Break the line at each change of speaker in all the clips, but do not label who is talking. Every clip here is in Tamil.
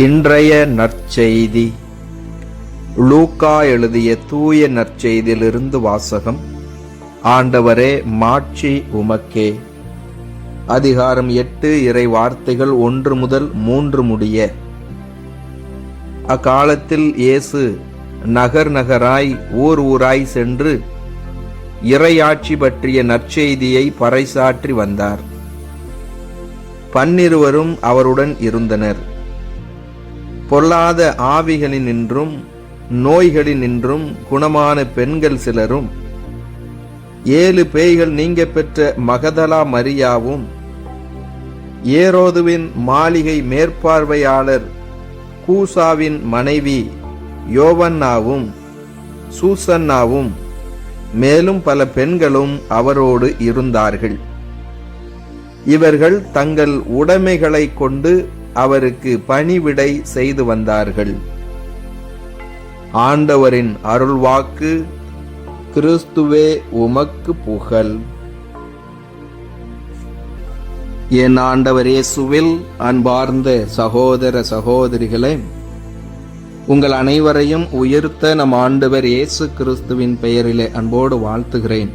இன்றைய நற்செய்தி. லூக்கா எழுதிய தூய நற்செய்தியிலிருந்து வாசகம். ஆண்டவரே மாட்சி உமக்கே. அதிகாரம் எட்டு இறை வார்த்தைகள் ஒன்று முதல் மூன்று முடிய. அக்காலத்தில் இயேசு நகர் நகராய் ஊர் ஊராய் சென்று இறையாட்சி பற்றிய நற்செய்தியை பறைசாற்றி வந்தார். பன்னிருவரும் அவருடன் இருந்தனர். பொல்லாத ஆவிகளினின்றும் நோய்களினின்றும் குணமான பெண்கள் சிலரும் ஏழு பேய்கள் நீங்க பெற்ற மகதலா மரியாவும் ஏரோதுவின் மாளிகை மேற்பார்வையாளர் கூசாவின் மனைவி யோவன்னாவும் சூசன்னாவும் மேலும் பல பெண்களும் அவரோடு இருந்தார்கள். இவர்கள் தங்கள் உடைமைகளை கொண்டு அவருக்கு பணிவிடை செய்து வந்தார்கள். ஆண்டவரின் அருள்வாக்கு கிறிஸ்துவே உமக்கு புகழ். என் ஆண்டவர் இயேசுவில் அன்பார்ந்த சகோதர சகோதரிகளே உங்கள் அனைவரையும் உயர்த்த நம் ஆண்டவர் இயேசு கிறிஸ்துவின் பெயரிலே அன்போடு வாழ்த்துகிறேன்.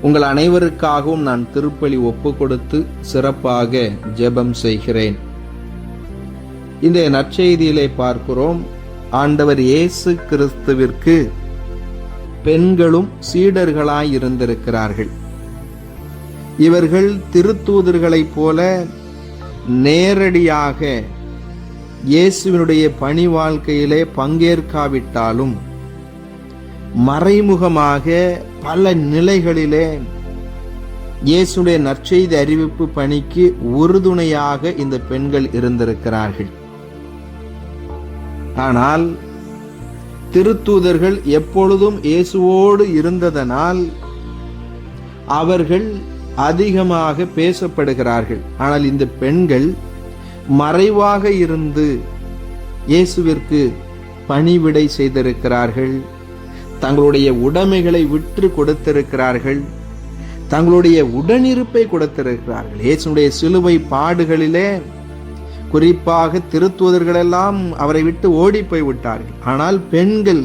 உங்கள் அனைவருக்காகவும் நான் திருப்பலி ஒப்பு கொடுத்து சிறப்பாக ஜெபம் செய்கிறேன். இந்த நற்செய்தியிலே பார்க்கிறோம். ஆண்டவர் இயேசு கிறிஸ்துவிற்கு பெண்களும் சீடர்களாய் இருந்திருக்கிறார்கள். இவர்கள் திருத்தூதர்களைப் போல நேரடியாக இயேசுவினுடைய பணி வாழ்க்கையிலே பங்கேற்காவிட்டாலும் மறைமுகமாக பல நிலைகளிலே இயேசுடைய நற்செய்தி அறிவிப்பு பணிக்கு உறுதுணையாக இந்த பெண்கள் இருந்திருக்கிறார்கள். ஆனால் திருத்தூதர்கள் எப்பொழுதும் இயேசுவோடு இருந்ததனால் அவர்கள் அதிகமாக பேசப்படுகிறார்கள். ஆனால் இந்த பெண்கள் மறைவாக இருந்து இயேசுவிற்கு பணிவிடை செய்திருக்கிறார்கள். தங்களுடைய உடைமைகளை விற்று கொடுத்திருக்கிறார்கள். தங்களுடைய உடனிருப்பை கொடுத்திருக்கிறார்கள். இயேசுடைய சிலுவை பாடுகளிலே குறிப்பாக திருத்துவதர்களெல்லாம் அவரை விட்டு ஓடி போய் விட்டார்கள் ஆனால் பெண்கள்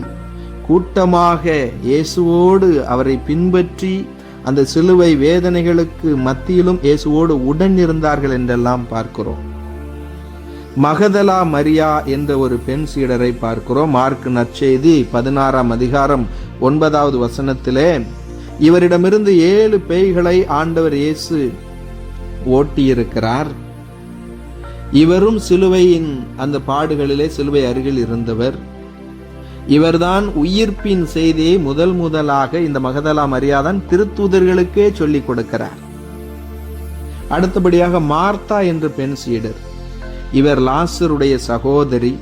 கூட்டமாக இயேசுவோடு அவரை பின்பற்றி அந்த சிலுவை வேதனைகளுக்கு மத்தியிலும் இயேசுவோடு உடன் இருந்தார்கள் என்றெல்லாம் பார்க்கிறோம். மகதலா மரியா என்ற ஒரு பெண் சீடரை பார்க்கிறோம். மார்க் நற்செய்தி பதினாறாம் அதிகாரம் ஒன்பதாவது வசனத்திலே இவரிடமிருந்து ஏழு பேய்களை ஆண்டவர் இயேசு ஓட்டியிருக்கிறார். இவரும் சிலுவையின் அந்த பாடுகளிலே சிலுவை அருகில் இருந்தவர். இவர்தான் உயிர்ப்பின் செய்தியை முதல் முதலாக இந்த மகதலா மரியாதன் திருத்தூதர்களுக்கே சொல்லிக் கொடுக்கிறார். அடுத்தபடியாக மார்த்தா என்று பெண் சீடர். இவர் லாசருடைய சகோதரி.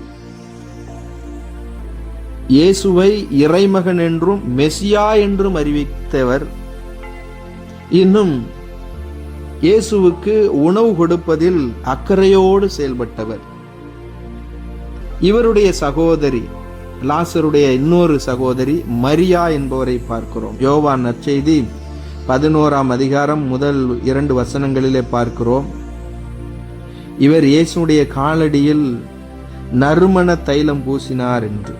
இயேசுவை இறைமகன் என்றும் மெசியா என்றும் அறிவித்தவர். இன்னும் இயேசுவுக்கு உணவு கொடுப்பதில் அக்கறையோடு செயல்பட்டவர். இவருடைய சகோதரி லாசருடைய இன்னொரு சகோதரி மரியா என்பவரை பார்க்கிறோம். யோவான் நற்செய்தி பதினோராம் அதிகாரம் முதல் இரண்டு வசனங்களிலே பார்க்கிறோம். இவர் இயேசுடைய காலடியில் நறுமண தைலம் பூசினார் என்று.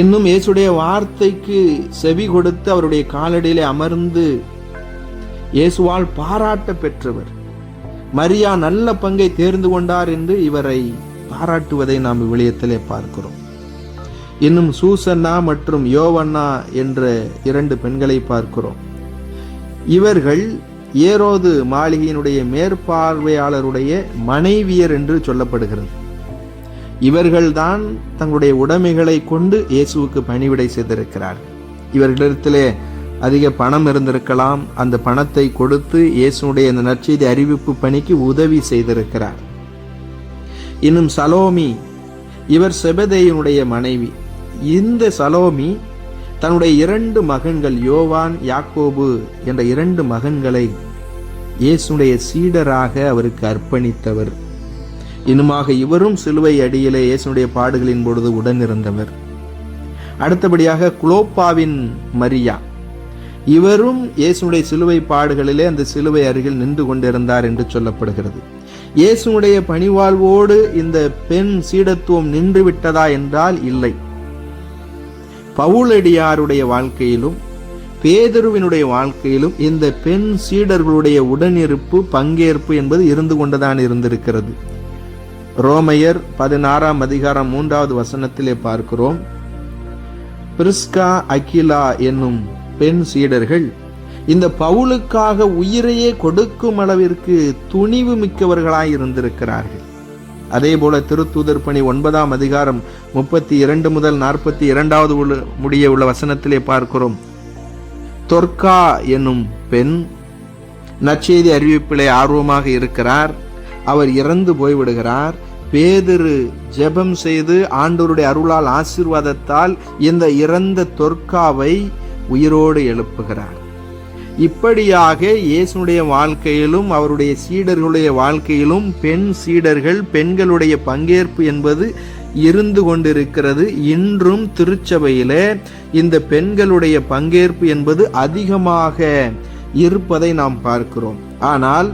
இன்னும் இயேசுடைய வார்த்தைக்கு செவி கொடுத்து அவருடைய காலடியிலே அமர்ந்து இயேசுவால் பாராட்ட பெற்றவர். மரியா நல்ல பங்கை தேர்ந்து கொண்டார் என்று இவரை பாராட்டுவதை நாம் விளியத்திலே பார்க்கிறோம். இன்னும் சூசன்னா மற்றும் யோவண்ணா என்ற இரண்டு பெண்களை பார்க்கிறோம். இவர்கள் ஏரோது மாளிகையினுடைய மேற்பார்வையாளருடைய மனைவியர் என்று சொல்லப்படுகிறது. இவர்கள்தான் தங்களுடைய உடைமைகளை கொண்டு இயேசுவுக்கு பணிவிடை செய்திருக்கிறார்கள். இவர்களிடத்திலே அதிக பணம் இருந்திருக்கலாம். அந்த பணத்தை கொடுத்து இயேசுடைய இந்த நற்செய்தி அறிவிப்பு பணிக்கு உதவி செய்திருக்கிறார். இன்னும் சலோமி இவர் செபதேயனுடைய மனைவி. இந்த சலோமி தன்னுடைய இரண்டு மகன்கள் யோவான் யாக்கோபு என்ற இரண்டு மகன்களை இயேசுடைய சீடராக அவருக்கு அர்ப்பணித்தவர். இன்னுமாக இவரும் சிலுவை அடியிலே இயேசுடைய பாடுகளின் பொழுது உடனிருந்தவர். அடுத்தபடியாக குலோப்பாவின் மரியா. இவரும் இயேசுடைய சிலுவை பாடுகளிலே அந்த சிலுவை அருகில் நின்று கொண்டிருந்தார் என்று சொல்லப்படுகிறது. இயேசுடைய பணிவாழ்வோடு இந்த பெண் சீடத்துவம் நின்று விட்டதா என்றால் இல்லை. பவுலடியாருடைய வாழ்க்கையிலும் பேதருவினுடைய வாழ்க்கையிலும் இந்த பெண் சீடர்களுடைய உடனிருப்பு பங்கேற்பு என்பது இருந்து கொண்டுதான் இருந்திருக்கிறது. ரோமையர் பதினாறாம் அதிகாரம் மூன்றாவது வசனத்திலே பார்க்கிறோம். பிரிஸ்கா அகிலா என்னும் பெண் சீடர்கள் இந்த பவுலுக்காக உயிரையே கொடுக்கும் அளவிற்கு துணிவு மிக்கவர்களாய் இருந்திருக்கிறார்கள். அதே போல திருத்தூதர் பணி ஒன்பதாம் அதிகாரம் முப்பத்தி இரண்டு முதல் நாற்பத்தி இரண்டாவது உள்ள முடிய உள்ள வசனத்திலே பார்க்கிறோம். தொர்க்கா என்னும் பெண் நற்செய்தி அறிவிப்பிலே ஆர்வமாக இருக்கிறார். அவர் இறந்து போய்விடுகிறார். பேதிரு ஜெபம் செய்து ஆண்டோருடைய அருளால் ஆசீர்வாதத்தால் இந்த இறந்த தொர்க்காவை உயிரோடு எழுப்புகிறார் இப்படியாக இயேசுடைய வாழ்க்கையிலும் அவருடைய சீடர்களுடைய வாழ்க்கையிலும் பெண் சீடர்கள் பெண்களுடைய பங்கேற்பு என்பது இருந்து கொண்டிருக்கிறது. இன்றும் திருச்சபையில இந்த பெண்களுடைய பங்கேற்பு என்பது அதிகமாக இருப்பதை நாம் பார்க்கிறோம். ஆனால்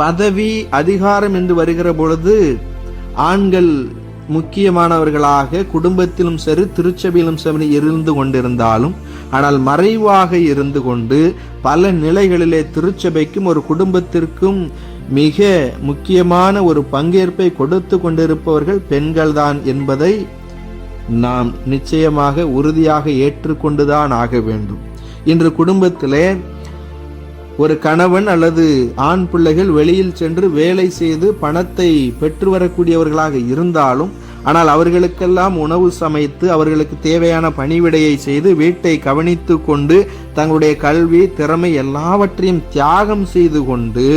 பதவி அதிகாரம் என்று வருகிற பொழுது ஆண்கள் முக்கியமானவர்களாக குடும்பத்திலும் சரி திருச்சபையிலும் சரி இருந்து கொண்டிருந்தாலும் ஆனால் மறைவாக இருந்து கொண்டு பல நிலைகளிலே திருச்சபைக்கும் ஒரு குடும்பத்திற்கும் மிக முக்கியமான ஒரு பங்கேற்பை கொடுத்து கொண்டிருப்பவர்கள் பெண்கள்தான் என்பதை நாம் நிச்சயமாக உறுதியாக ஏற்றுக்கொண்டுதான் ஆக வேண்டும். இன்று குடும்பத்திலே ஒரு கணவன் அல்லது ஆண் பிள்ளைகள் வெளியில் சென்று வேலை செய்து பணத்தை பெற்று வரக்கூடியவர்களாக இருந்தாலும் ஆனால் அவர்களுக்கெல்லாம் உணவு சமைத்து அவர்களுக்கு தேவையான பணிவிடையை செய்து வீட்டை கவனித்து கொண்டு தங்களுடைய கல்வி திறமை எல்லாவற்றையும் தியாகம் செய்து கொண்டு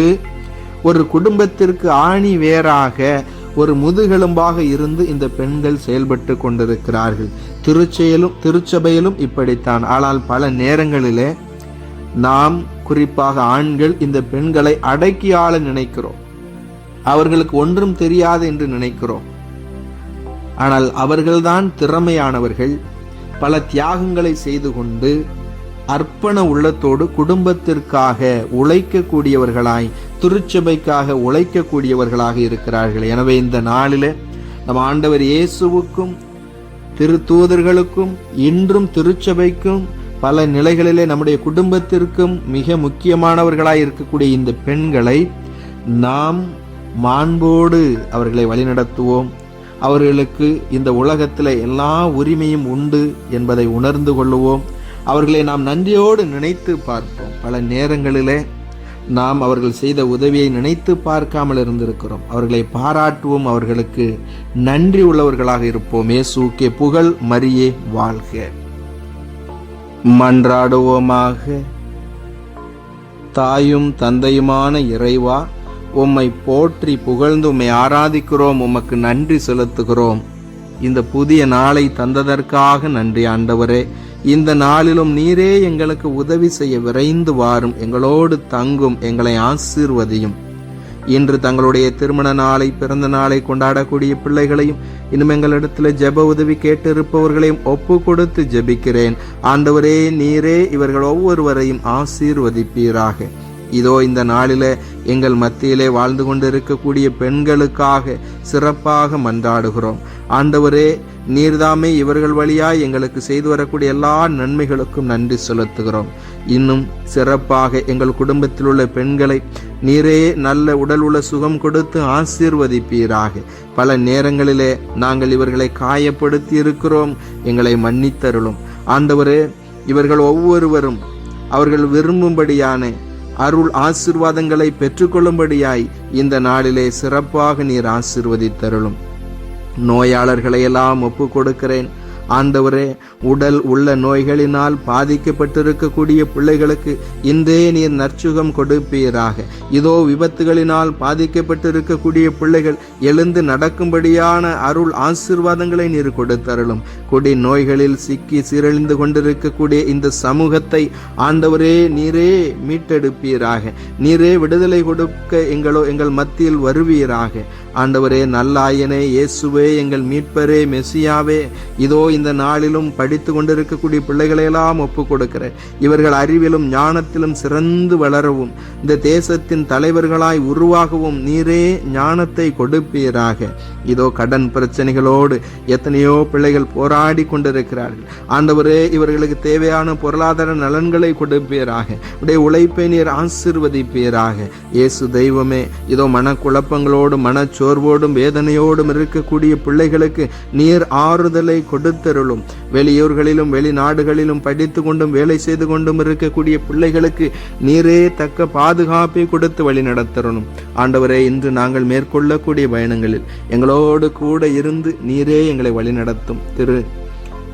ஒரு குடும்பத்திற்கு ஆணி வேறாக ஒரு முதுகெலும்பாக இருந்து இந்த பெண்கள் செயல்பட்டு கொண்டிருக்கிறார்கள். திருச்செயலும் திருச்சபையிலும் இப்படித்தான். ஆனால் பல நேரங்களிலே நாம் குறிப்பாக ஆண்கள் இந்த பெண்களை அடக்கி ஆள நினைக்கிறோம். அவர்களுக்கு ஒன்றும் தெரியாது என்று நினைக்கிறோம். ஆனால் அவர்கள்தான் திறமையானவர்கள். பல தியாகங்களை செய்து கொண்டு அர்ப்பண உள்ளத்தோடு குடும்பத்திற்காக உழைக்கக்கூடியவர்களாய் திருச்சபைக்காக உழைக்கக்கூடியவர்களாக இருக்கிறார்கள். எனவே இந்த நாளில் நம் ஆண்டவர் இயேசுவுக்கும் திருத்தூதர்களுக்கும் இன்றும் திருச்சபைக்கும் பல நிலைகளிலே நம்முடைய குடும்பத்திற்கும் மிக முக்கியமானவர்களாய் இருக்கக்கூடிய இந்த பெண்களை நாம் மாண்போடு அவர்களை வழிநடத்துவோம். அவர்களுக்கு இந்த உலகத்தில் எல்லா உரிமையும் உண்டு என்பதை உணர்ந்து கொள்ளுவோம். அவர்களை நாம் நன்றியோடு நினைத்து பார்ப்போம். பல நேரங்களிலே நாம் அவர்கள் செய்த உதவியை நினைத்து பார்க்காமல் இருந்திருக்கிறோம். அவர்களை பாராட்டுவோம். அவர்களுக்கு நன்றி உள்ளவர்களாக இருப்போம். இயேசுக்கே புகழ் மரியே வாழ்க. மன்றாடுவோமாக. தாயும் தந்தையுமான இறைவா உம்மை போற்றி புகழ்ந்து உம்மை ஆராதிக்கிறோம் உமக்கு நன்றி செலுத்துகிறோம். இந்த புதிய நாளை தந்ததற்காக நன்றி ஆண்டவரே. இந்த நாளிலும் நீரே எங்களுக்கு உதவி செய்ய விரைந்து வாரும். எங்களோடு தங்கும் எங்களை ஆசீர்வதியும். இன்று தங்களுடைய திருமண நாளை பிறந்த நாளை கொண்டாடக்கூடிய பிள்ளைகளையும் இன்னும் எங்களிடத்தில் ஜெப உதவி கேட்டிருப்பவர்களையும் ஒப்பு கொடுத்து ஜெபிக்கிறேன். ஆண்டவரே நீரே இவர்கள் ஒவ்வொருவரையும் ஆசீர்வதிப்பீராக. இதோ இந்த நாளில எங்கள் மத்தியிலே வாழ்ந்து கொண்டிருக்கக்கூடிய பெண்களுக்காக சிறப்பாக மன்றாடுகிறோம். ஆண்டவரே நீர்தாமே இவர்கள் வழியாய் எங்களுக்கு செய்து வரக்கூடிய எல்லா நன்மைகளுக்கும் நன்றி செலுத்துகிறோம். இன்னும் சிறப்பாக எங்கள் குடும்பத்தில் உள்ள பெண்களை நீரே நல்ல உடல் உள்ள சுகம் கொடுத்து ஆசீர்வதிப்பீராக. பல நேரங்களிலே நாங்கள் இவர்களை காயப்படுத்தி இருக்கிறோம் எங்களை மன்னித்தருளும். ஆண்டவரே இவர்கள் ஒவ்வொருவரும் அவர்கள் விரும்பும்படியான அருள் ஆசிர்வாதங்களை பெற்றுக்கொள்ளும்படியாய் இந்த நாளிலே சிறப்பாக நீர் ஆசிர்வதித்தருளும். நோயாளர்களை எல்லாம் ஒப்பு கொடுக்கிறேன் ஆண்டவரே உடல் உள்ள நோய்களினால் பாதிக்கப்பட்டிருக்கக்கூடிய பிள்ளைகளுக்கு இன்றே நீர் நற்சுகம் கொடுப்பீராக. இதோ விபத்துகளினால் பாதிக்கப்பட்டிருக்கக்கூடிய பிள்ளைகள் எழுந்து நடக்கும்படியான அருள் ஆசிர்வாதங்களை நீர் கொடுத்தருளும். கொடி நோய்களில் சிக்கி சீரழிந்து கொண்டிருக்கக்கூடிய இந்த சமூகத்தை ஆண்டவரே நீரே மீட்டெடுப்பீராக. நீரே விடுதலை கொடுக்க எங்களோ எங்கள் மத்தியில் வருவீராக. ஆண்டவரே நல்லாயனே இயேசுவே எங்கள் மீட்பரே மெசியாவே இதோ இந்த நாளிலும் படித்து கொண்டிருக்கக்கூடிய பிள்ளைகளையெல்லாம் ஒப்புக் கொடுக்கிறேன் இவர்கள் அறிவிலும் ஞானத்திலும் சிறந்து வளரவும் இந்த தேசத்தின் தலைவர்களாய் உருவாகவும் நீரே ஞானத்தை கொடுப்பீராக. இதோ கடன் பிரச்சனைகளோடு எத்தனையோ பிள்ளைகள் போராடி கொண்டிருக்கிறார்கள். ஆண்டவரே இவர்களுக்கு தேவையான பொருளாதார நலன்களை கொடுப்பீராக. உடைய உழைப்பை நீர் ஆசிர்வதிப்பீராக. இயேசு தெய்வமே இதோ மனக்குழப்பங்களோடும் சோர்வோடும் வேதனையோடும் இருக்கக்கூடிய பிள்ளைகளுக்கு நீர் ஆறுதலை கொடுத்தருளும். வெளியூர்களிலும் வெளிநாடுகளிலும் படித்து கொண்டும் வேலை செய்து கொண்டும் இருக்கக்கூடிய பிள்ளைகளுக்கு நீரே தக்க பாதுகாப்பை கொடுத்து வழி நடத்தரணும் ஆண்டவரே இன்று நாங்கள் மேற்கொள்ளக்கூடிய பயணங்களில் எங்களோடு கூட இருந்து நீரே எங்களை வழிநடத்தும். திரு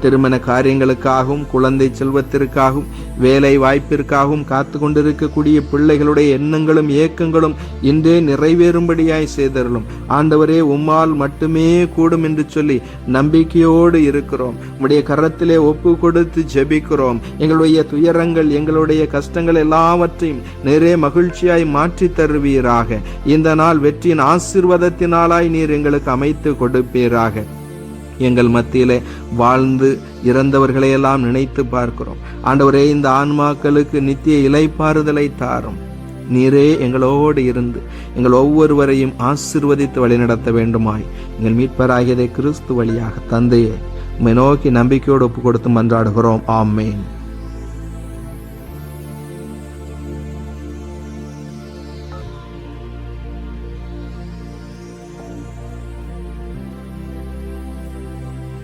திருமண காரியங்களுக்காகவும் குழந்தை செல்வத்திற்காகவும் வேலை வாய்ப்பிற்காகவும் காத்து கொண்டிருக்கக்கூடிய பிள்ளைகளுடைய எண்ணங்களும் ஏக்கங்களும் இன்றே நிறைவேறும்படியாய் செய்தருளும். ஆண்டவரே உம்மால் மட்டுமே கூடும் என்று சொல்லி நம்பிக்கையோடு இருக்கிறோம். உடைய கரத்திலே ஒப்பு கொடுத்து ஜெபிக்கிறோம். எங்களுடைய துயரங்கள் எங்களுடைய கஷ்டங்கள் எல்லாவற்றையும் நிறைய மகிழ்ச்சியாய் மாற்றி தருவீராக. இந்த நாள் வெற்றியின் ஆசீர்வாதத்தினாலாய் நீர் எங்களுக்கு அமைத்து கொடுப்பீராக. எங்கள் மத்தியிலே வாழ்ந்து இறந்தவர்களையெல்லாம் நினைத்து பார்க்கிறோம். ஆண்டவரே இந்த ஆன்மாக்களுக்கு நித்திய இலைப்பாறுதலை தாரும். நீரே எங்களோடு இருந்து எங்கள் ஒவ்வொருவரையும் ஆசிர்வதித்து வழிநடத்த வேண்டுமாய். எங்கள் மீட்பராகியதை கிறிஸ்து வழியாக தந்தையே உம்மை நோக்கி நம்பிக்கையோடு ஒப்பு கொடுத்து மன்றாடுகிறோம். ஆமேன்.